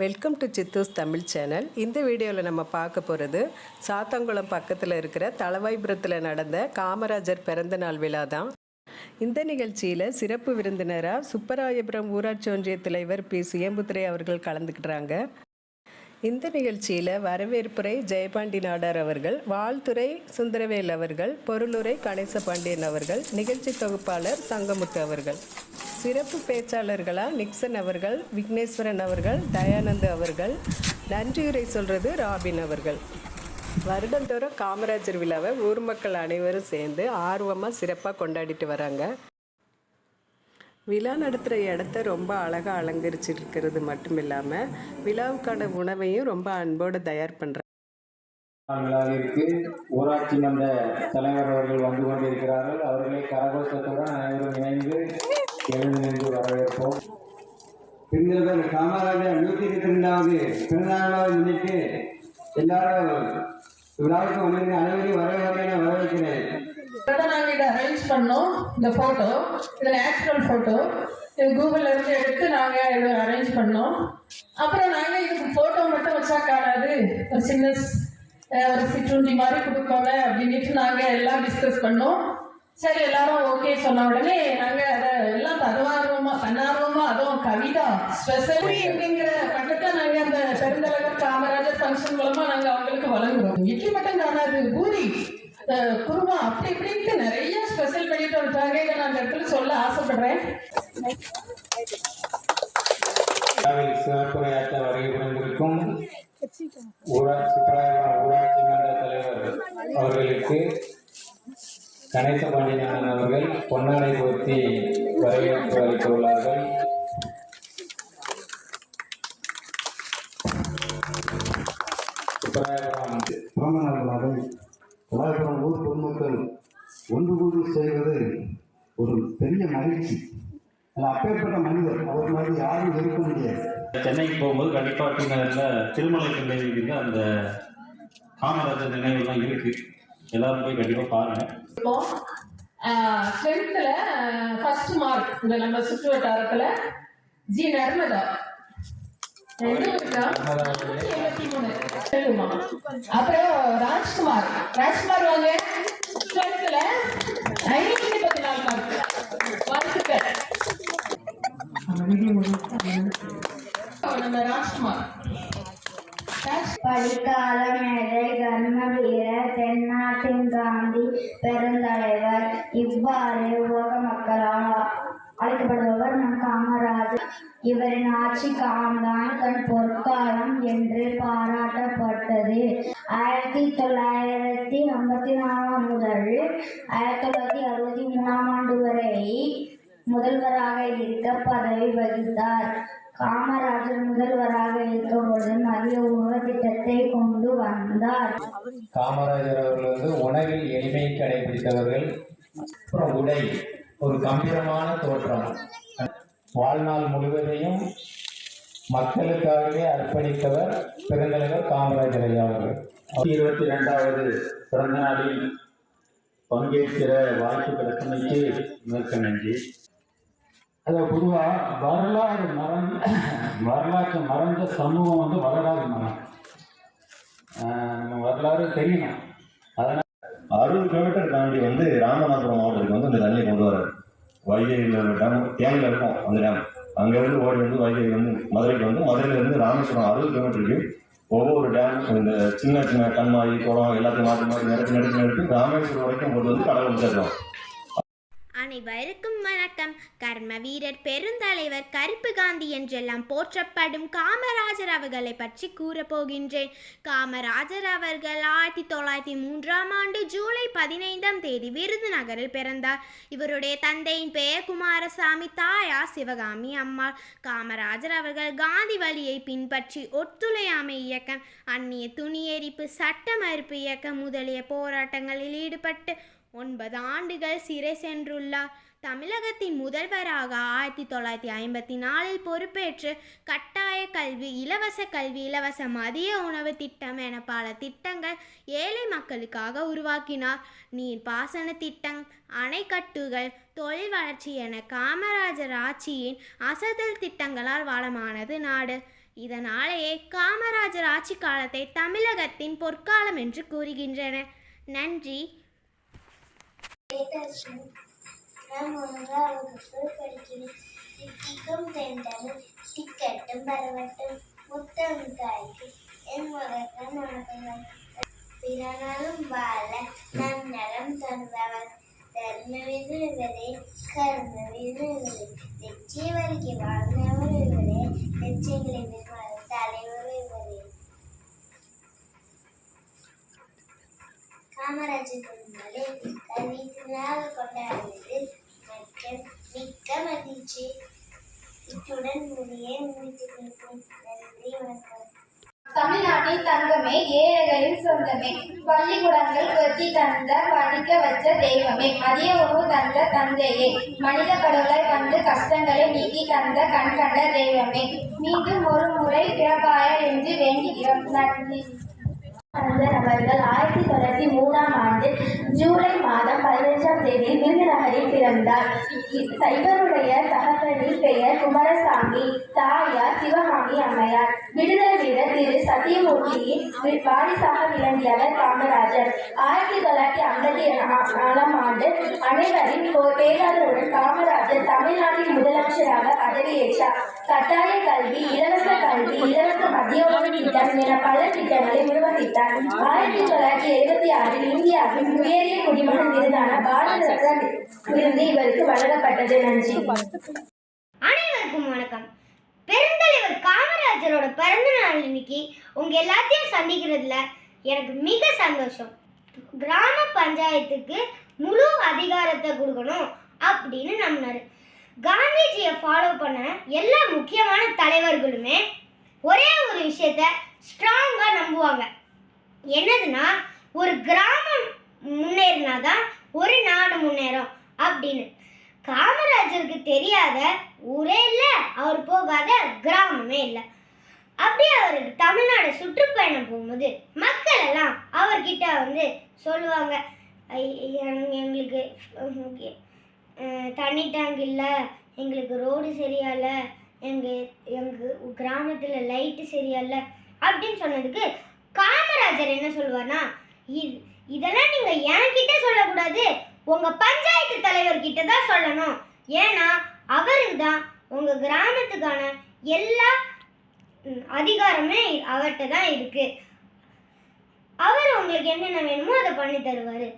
Welcome to Chithu's Tamil channel இந்த வீடியோவில் நம்ம பார்க்க போகிறது சாத்தங்குளம் பக்கத்தில் இருக்கிற தலவாய்புரத்தில் நடந்த காமராஜர் பிறந்தநாள் விழா தான். இந்த நிகழ்ச்சியில் சிறப்பு விருந்தினராக சுப்பராயபுரம் ஊராட்சி ஒன்றிய தலைவர் பி. சுயம்புத்துரை அவர்கள் கலந்துக்கிட்டாங்க இந்த நிகழ்ச்சியில் வரவேற்புரை ஜெயபாண்டி நாடார் அவர்கள் வாழ்த்துறை சுந்தரவேல் அவர்கள் பொருளுரை கணேச பாண்டியன் அவர்கள் நிகழ்ச்சி தொகுப்பாளர் சங்கமுத்து அவர்கள். சிறப்பு பேச்சாளர்களாக நிக்சன் அவர்கள் விக்னேஸ்வரன் அவர்கள் தயானந்த் அவர்கள் நன்றியுரை சொல்கிறது ராபின் அவர்கள். வருடந்தோறும் காமராஜர் விழாவை ஊர் மக்கள் அனைவரும் சேர்ந்து ஆர்வமாக சிறப்பாக கொண்டாடிட்டு வராங்க. விழா நடத்துகிற இடத்த ரொம்ப அழகாக அலங்கரிச்சிருக்கிறது மட்டும் இல்லாமல் விழாவுக்கான உணவையும் ரொம்ப அன்போடு தயார் பண்ணுறாங்க நாள் விழாவிற்கு ஊராட்சி மன்ற தலைவர் அவர்கள் வந்து கொண்டிருக்கிறார்கள். அவர்களை கரகோஷத்துடன் அனைவரும் இணைந்து எழுந்து நின்று வரவேற்போம். பெண்கள் காமராஜர் நூற்றி இருபத்தி ரெண்டாவது பிறந்தநாளாவை முன்னிட்டு எல்லாரும் விழாவுக்கு வந்திருக்க அனைவரையும் வரவேற்கிறேன் வரவேற்கிறேன். நாங்கள் இதை அரேஞ்ச் பண்ணோம். இந்த ஃபோட்டோ இது நேச்சுரல் ஃபோட்டோ இது கூகுள்ல இருந்து எடுத்து நாங்கள் இதை அரேஞ்ச் பண்ணோம். அப்புறம் நாங்கள் இதுக்கு ஃபோட்டோ மட்டும் வச்சா காணாது. ஒரு சின்ன ஒரு சிற்றுண்டி மாதிரி கொடுக்கோங்க அப்படின்ட்டு நாங்கள் எல்லாம் டிஸ்கஸ் பண்ணோம். சரி எல்லாரும் ஓகே சொன்ன உடனே நாங்க அதை எல்லாம் தருவார்வமா தன்னார்வமா அதுவும் கவிதா ஸ்பெஷலி அப்படிங்கிற பட்டத்தை நாங்க அந்த பெருந்தலைவர் காமராஜர் ஃபங்க்ஷன் மூலமா நாங்க அவங்களுக்கு வழங்குறோம். இட்லி மட்டும் காணாது பூரி. குருமா அப்படி இப்படின்ட்டு நிறைய ஸ்பெஷல் பண்ணிட்டு வந்துட்டாங்க இதை நான் அந்த இடத்துல சொல்ல ஆசைப்படுறேன். விழாவில் சிறப்புரையாற்ற வருகை ஊராட்சி ஊராட்சி மன்ற தலைவர் அவர்களுக்கு கணேசபாண்டியன் அவர்கள் பொன்னாடை போர்த்தி வரவேற்பு அளிக்க உள்ளார்கள் சுப்பராயபுரம் பிறந்தநாள் நாளை கலாபுரம் ஊர் பொதுமக்கள் ஒன்று கூடி செய்வது ஒரு பெரிய மகிழ்ச்சி. அப்பேற்பட்ட மனிதர் அவர் மாதிரி யாரும் இருக்க முடியாது. சென்னைக்கு போகும்போது கண்டிப்பாக டூ நகரில் திருமலை பிள்ளைங்க அந்த காமராஜர் நினைவுலாம் இருக்குது எல்லாரும் போய் கண்டிப்பாக பாருங்கள் இப்போ டென்த்தில் ஃபர்ஸ்ட் மார்க் இந்த நம்ம சுற்று வட்டாரத்தில் ஜி. நர்மதா. இருக்கா அப்புறம் ராஜ்குமார். ராஜ்குமார் வாங்க. டென்த்தில் ஐநூத்தி முப்பத்தி நாலு மார்க் வாழ்த்துக்கள். நம்ம ராஜ்குமார். படிக்கால மேதை கர்மவீர தென்னாட்டின் காந்தி பெருந்தலைவர். இவ்வாறு உலக மக்களால் அழைக்கப்படுபவர் நம் காமராஜர். இவரின் ஆட்சி காலம்தான் தன் பொற்காலம் என்று பாராட்டப்பட்டது. ஆயிரத்தி தொள்ளாயிரத்தி ஐம்பத்தி நாலாம் முதல் ஆயிரத்தி தொள்ளாயிரத்தி அறுபத்தி மூணாம் ஆண்டு வரை முதல்வராக இருக்க பதவி வகித்தார். காமராஜர் முதல்வராக இருக்கும்பொழுது மதிய உணவு திட்டத்தை கொண்டு வந்தார். காமராஜர் அவர்கள் வந்து உணவில் எளிமையை கடைபிடித்தவர்கள். அப்புறம் உடை ஒரு கம்பீரமான தோற்றம். வாழ்நாள் முழுவதையும் மக்களுக்காகவே அர்ப்பணித்தவர் பெருந்தலைவர் காமராஜர் ஐயா அவர்கள். இருபத்தி ரெண்டாவது பிறந்த நாளில் பங்கேற்கிற வாய்ப்பு கிடைத்தமைக்கு மிக்க நன்றி. அது பொதுவாக வரலாறு மறந்த வரலாற்று மறந்த சமூகம் வந்து வரலாறு மரம் நம்ம வரலாறு தெரியணும். அதனால் அறுபது கிலோமீட்டர் தாண்டி வந்து ராமநாதபுரம் மாவட்டத்துக்கு வந்து இந்த தண்ணியை கொண்டு வராரு. வைகையில் டேம் தேங்கில் இருக்கும் அந்த டேம். அங்கேருந்து ஓடி வந்து வைகை வந்து மதுரைக்கு வந்து மதுரையிலேருந்து ராமேஸ்வரம் அறுபது கிலோமீட்டருக்கு ஒவ்வொரு டேம் இந்த சின்ன சின்ன கண்மாய் குளம் எல்லாத்தையும் மாற்றி மாற்றி நிறுத்தி நடத்தி நடத்தி ராமேஸ்வரம் வரைக்கும் கொண்டு வந்து கடவுள் விட்டுறோம் அனைவருக்கும் வணக்கம். கர்ம வீரர் பெருந்தலைவர் கருப்பு காந்தி என்றெல்லாம் போற்றப்படும் காமராஜர் அவர்களை பற்றி கூறப்போகின்றேன் காமராஜர் அவர்கள் ஆயிரத்தி தொள்ளாயிரத்தி மூன்றாம் ஆண்டு ஜூலை பதினைந்தாம் தேதி விருதுநகரில் பிறந்தார். இவருடைய தந்தையின் பெயர் குமாரசாமி தாயார் சிவகாமி அம்மாள். காமராஜர் அவர்கள் காந்தி வழியை பின்பற்றி ஒத்துழையாமை இயக்கம் அந்நிய துணி எரிப்பு சட்ட மறுப்பு இயக்கம் முதலிய போராட்டங்களில் ஈடுபட்டு ஒன்பது ஆண்டுகள் சிறை சென்றுள்ளார். தமிழகத்தின் முதல்வராக ஆயிரத்தி தொள்ளாயிரத்தி ஐம்பத்தி நாலில் பொறுப்பேற்று கட்டாய கல்வி இலவச கல்வி இலவச மதிய உணவு திட்டம் என பல திட்டங்கள் ஏழை மக்களுக்காக உருவாக்கினார். நீர் பாசன திட்டம் அணைக்கட்டுகள் தொழில் வளர்ச்சி என காமராஜர் ஆட்சியின் அசதல் திட்டங்களால் வளமானது நாடு. இதனாலேயே காமராஜர் ஆட்சி காலத்தை தமிழகத்தின் பொற்காலம் என்று கூறுகின்றன நன்றி. நான் ஒன்றாம் வகுப்பு படிக்கிறேன் தித்திக்கும் தென்றலும் திக்கட்டும் பரவட்டும் முத்தம் தாய்க்கு என் மகன் வணக்கங்கள் பிறனாலும் வாழ நன்னலம் தந்தவர் தர்ம விருதுவரே கர்ம விருதுவரே வெற்றி வாழ்ந்தவர் இவரே வெற்றிகளை காமராஜர் பிறந்தநாளை கல்வி திருநாளாக கொண்டாடுவது மற்றும் மிக்க மகிழ்ச்சி. இத்துடன் முடிய முடித்துக் கொள்கிறேன் நன்றி வணக்கம். தமிழ்நாட்டின் தங்கமே ஏழைகளின் சொந்தமே. பள்ளிக்கூடங்கள் கொத்தி தந்த படிக்க வச்ச தெய்வமே. மதிய உணவு தந்த தந்தையே. மனித கடவுளை கண்டு கஷ்டங்களை நீக்கி தந்த கண் கண்ட தெய்வமே. மீண்டும் ஒரு முறை பிறப்பாய என்று வேண்டுகிறோம். நன்றி. கலைஞர் அவர்கள் ஆயிரத்தி தொள்ளாயிரத்தி மூணாம் ஆண்டு ஜூலை மாதம் பதினஞ்சாம் தேதி விருதுநகரில் பிறந்தார். சைவருடைய தகப்பனின் பெயர் குமாரசாமி தாயார் சிவகாமி அம்மையார். விடுதலை வீரர் திரு சத்தியமூர்த்தியின் வாரிசாக விளங்கியவர் காமராஜர். ஆயிரத்தி தொள்ளாயிரத்தி ஐம்பத்தி நாலாம் ஆண்டு அனைவரின் போ- பேராதரவுடன் காமராஜர் தமிழ்நாட்டின் முதல் அமைச்சராக பதவியேற்றார் கட்டாய கல்வி இலவச கல்வி இலவச மதிய உணவு திட்டம் என பல திட்டங்களை நிர்வகித்தார். ஆயிரத்தி தொள்ளாயிரத்தி எழுபத்தி ஆறில் இந்தியாவின் உயரிய குடிமகன் விருதான பாரத ரத்னா விருது இவருக்கு வழங்கப்பட்டது. நன்றி. அனைவருக்கும் வணக்கம். பெருந்தலைவர் காமராஜரோட பிறந்த நாள் இன்னைக்கு உங்க எல்லாத்தையும் சந்திக்கிறதுல எனக்கு மிக சந்தோஷம். கிராம பஞ்சாயத்துக்கு முழு அதிகாரத்தை கொடுக்கணும் அப்படின்னு நம்பினாரு. காந்திஜியை ஃபாலோ பண்ண எல்லா முக்கியமான தலைவர்களுமே ஒரே ஒரு விஷயத்த ஸ்ட்ராங்காக நம்புவாங்க. என்னதுன்னா ஒரு கிராமம் முன்னேறினாதான் ஒரு நாடு முன்னேறும் அப்படின்னு. காமராஜருக்கு தெரியாத ஊரே இல்லை அவர் போகாத கிராமமே இல்லை. அப்படியே அவருக்கு தமிழ்நாடு சுற்றுப்பயணம் போகும்போது மக்கள் எல்லாம் அவர்கிட்ட வந்து சொல்லுவாங்க எங்களுக்கு ஓகே தண்ணி டேங்க் இல்லை எங்களுக்கு ரோடு சரியா இல்லை எங்கள் எங்கள் கிராமத்தில் லைட்டு சரியா இல்லை அப்படின்னு சொன்னதுக்கு காமராஜர் என்ன சொல்லுவார்னா இது இதெல்லாம் நீங்கள் என்கிட்ட சொல்லக்கூடாது உங்கள் பஞ்சாயத்து தலைவர்கிட்ட தான் சொல்லணும். ஏன்னா அவருக்கு தான் உங்கள் கிராமத்துக்கான எல்லா அதிகாரமே அவர்கிட்ட தான் இருக்குது அவர் உங்களுக்கு என்னென்ன வேணுமோ அதை பண்ணி தருவார்.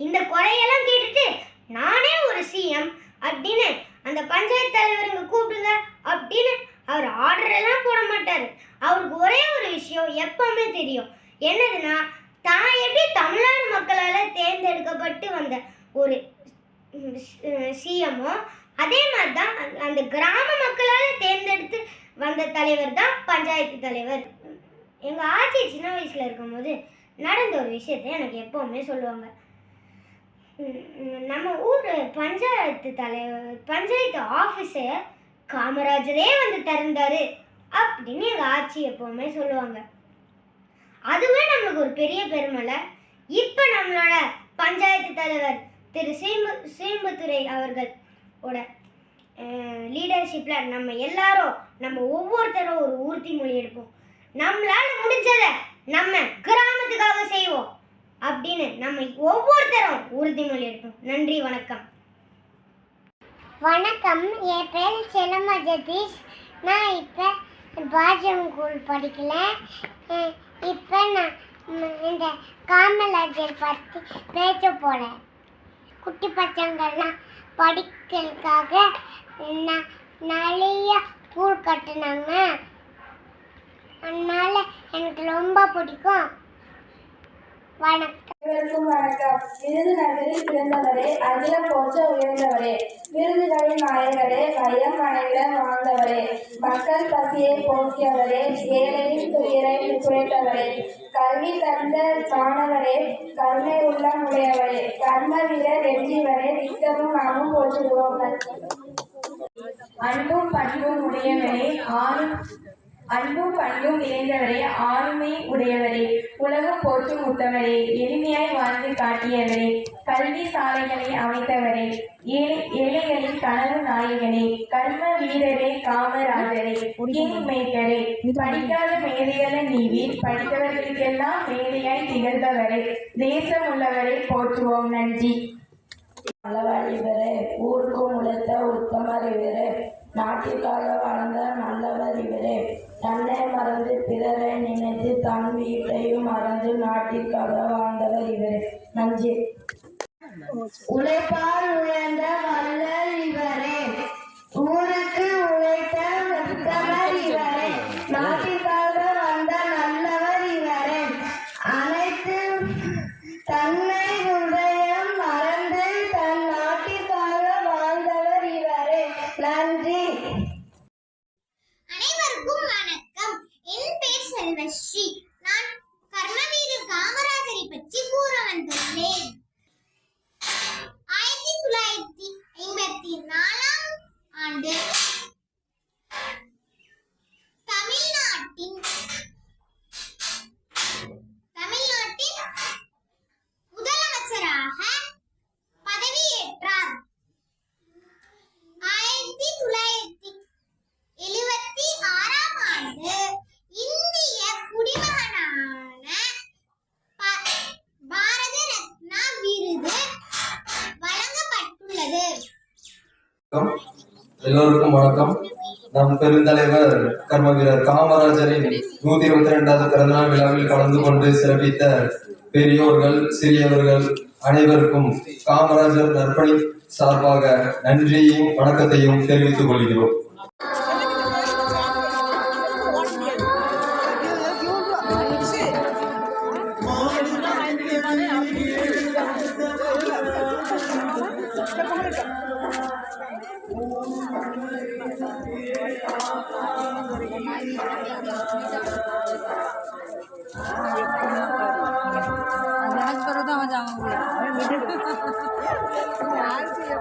இந்த குறையெல்லாம் கேட்டுட்டு நானே ஒரு சிஎம் அப்படின்னு அந்த பஞ்சாயத்து தலைவருங்க கூப்பிடுங்க அப்படின்னு அவர் ஆர்டர் எல்லாம் போட மாட்டார். அவருக்கு ஒரே ஒரு விஷயம் எப்பவுமே தெரியும். என்னதுன்னா தான் எப்படி தமிழ்நாடு மக்களால் தேர்ந்தெடுக்கப்பட்டு வந்த ஒரு சிஎம்மோ அதே மாதிரி தான் அந்த- அந்த கிராம மக்களால் தேர்ந்தெடுத்து வந்த தலைவர் தான் பஞ்சாயத்து தலைவர். எங்கள் ஆட்சி சின்ன வயசில் இருக்கும்போது நடந்த ஒரு விஷயத்தை எனக்கு எப்போவுமே சொல்லுவாங்க. நம்ம ஊர் பஞ்சாயத்து தலைவர் பஞ்சாயத்து ஆஃபீஸை காமராஜரே வந்து திறந்தாரு அப்படின்னு எங்கள் ஆட்சி எப்போவுமே சொல்லுவாங்க. அதுவே நம்மளுக்கு ஒரு பெரிய பெருமைல. இப்போ நம்மளோட பஞ்சாயத்து தலைவர் திரு சீம்பு சீம்புத்துறை அவர்கள் லீடர்ஷிப்பில் நம்ம எல்லாரும் நம்ம ஒவ்வொருத்தரும் ஒரு உறுதிமொழி எடுப்போம். நம்மளால முடிஞ்சதை நம்ம கிராமத்துக்காக செய்வோம் அப்படின்னு நம்ம ஒவ்வொருத்தரும் உறுதிமொழி எடுப்போம். நன்றி வணக்கம். வணக்கம். என் பேர் செல்லம்மா ஜதீஷ் நான் இப்போ பாஜம் ஸ்கூல் படிக்கல இப்போ நான் இந்த காமராஜர் பற்றி பேச போகிறேன் குட்டி பசங்கள்லாம் படிக்கிறதுக்காக ந- நிறைய ஸ்கூல் கட்டினாங்க. அதனால எனக்கு ரொம்ப பிடிக்கும். வணக்கம். வணக்கம். விருதுநகரில் பிறந்தவரே அகிலம் போற்ற உயர்ந்தவரே விருதுகளின் நாயகரே வையம் மனைவிட வாழ்ந்தவரே மக்கள் பசியை போக்கியவரே ஏழையின் துயரை குறைத்தவரே கல்வி தந்த மாணவரே கருணை உள்ளம் உடையவரே கர்ம வீரர் வெற்றிவரே நித்தமும் நாமும் போற்றுகிறோம். அன்பும் பண்பும் உடையவரே ஆணும் அன்பும் பண்பும் நிறைந்தவரே ஆளுமை உடையவரே உலகம் போற்றும் உத்தவரே எளிமையாய் வாழ்ந்து காட்டியவரே கல்வி சாலைகளை அமைத்தவரே ஏழை- ஏழைகளின் கனவு நாயகனே கர்ம வீரரே காமராஜரே கிங் மேக்கரே படிக்காத மேதைகளை நீவி படித்தவர்களுக்கெல்லாம் மேதையாய் திகழ்ந்தவரே தேசம் உள்ளவரை போற்றுவோம் நன்றி. நல்லவர் இவரே ஊருக்கும் உழைத்த உத்தமர் நாட்டிற்காக வாழ்ந்த நல்லவர் இவரே. தன்னை மறந்து பிறரை நினைத்து தன் வீட்டையும் மறந்து நாட்டிற்காக வாழ்ந்தவர் இவரே. நன்றி. உழைப்பால் உயர்ந்த வல்லல் இவரே ஊருக்கு உழைத்த உத்தமர் இவரே நாட்டிற்காக வந்த நல்லவர் இவரே அனைத்து தன்னை உதயம் மறந்து தன் நாட்டிற்காக வாழ்ந்தவர் இவரே நன்றி அனைவருக்கும் வணக்கம் என் பெயர் செல்வஸ்ரீ நான் கர்மவீரர் காமராஜரை பற்றி கூற வந்துள்ளேன் ஆயிரத்தி தொள்ளாயிரத்தி ஐம்பத்தி நாலாம் ஆண்டு தமிழ்நாட்டின் தமிழ்நாட்டின் முதலமைச்சராக பதவியேற்றார் ஆயிரத்தி தொள்ளாயிரத்தி எழுபத்தி ஆறாம் ஆண்டு இந்திய குடிமகனான ப- பாரத ரத்னா விருது வழங்கப்பட்டுள்ளது எல்லோருக்கும் வணக்கம். நம் பெருந்தலைவர் கர்ம வீரர் காமராஜரின் நூத்தி இருபத்தி ரெண்டாவது பிறந்தநாள் விழாவில் கலந்து கொண்டு சிறப்பித்த பெரியோர்கள் சிறியவர்கள் அனைவருக்கும் காமராஜர் நற்பணி சார்பாக நன்றியையும் வணக்கத்தையும் தெரிவித்துக் கொள்கிறோம்.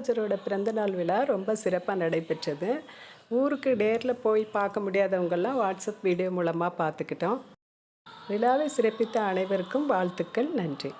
காமராஜரோட பிறந்தநாள் விழா ரொம்ப சிறப்பாக நடைபெற்றது. ஊருக்கு நேரில் போய் பார்க்க முடியாதவங்கெல்லாம் வாட்ஸ்அப் வீடியோ மூலமாக பார்த்துக்கிட்டோம். விழாவை சிறப்பித்த அனைவருக்கும் வாழ்த்துக்கள். நன்றி.